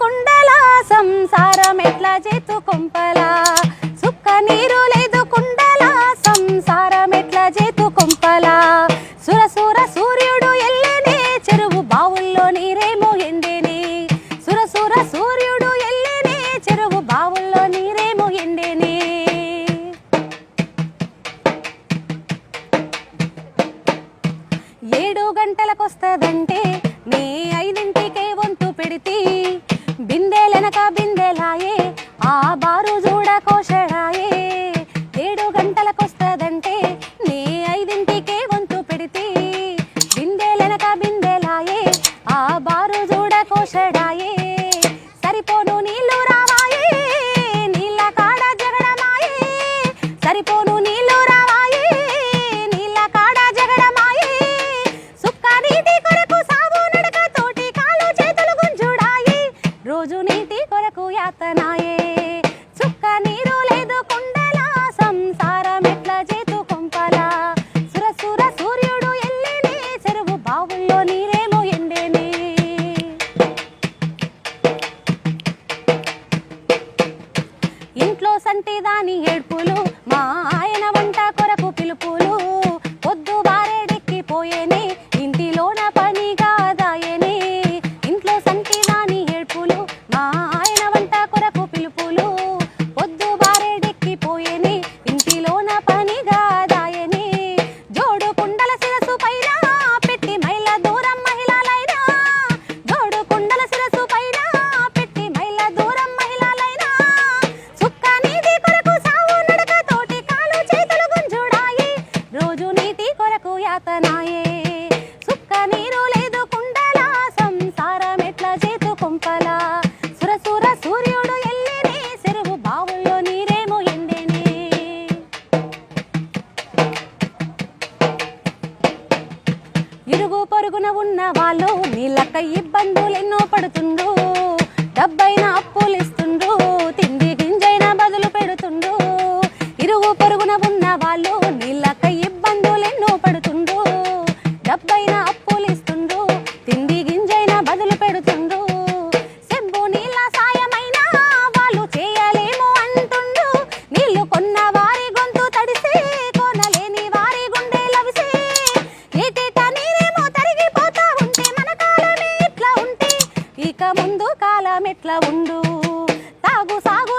కుండలా సంసారం ఎట్లా చేతు కొంపలా? సుక్క నీరు లేదు కుండలా సంసారం ఎట్లా చేతు కొంపలా? సుర సూర సూర్యుడు ఎల్లనే చెరువు బావుల్లో నీరేమో ఎండేని. సుర సూర సూర్యుడు ఎల్లనే చెరువు బావుల్లో నీరేమో ఎండేని. ఏడు గంటలకొస్తదంటే నీ ఐదింటికే వంతు పెడితే వెనక బిందెలాయే ఆ బారు చూడకోశడాయే వంటి దాని ఏడ్పులు మా ఆయన వంట యాతనాయే సుక్క నీరు లేదు కుండలా సంసారం ఎట్లా చేతు కొంపలా. సురసుర సూర్యుడు ఎల్లినే సెరువు బావుల్లో నీరేమో ఎండేనే. ఇరుగు పొరుగున ఉన్న వాళ్ళు నీళ్ళక్క ఇబ్బందులు ఎన్నో పడుతుండ్రు. డబ్బైన అప్పులు ఇస్తుండ్రు ఇక ముందు కాలం ఎట్లా ఉండు? తాగు సాగు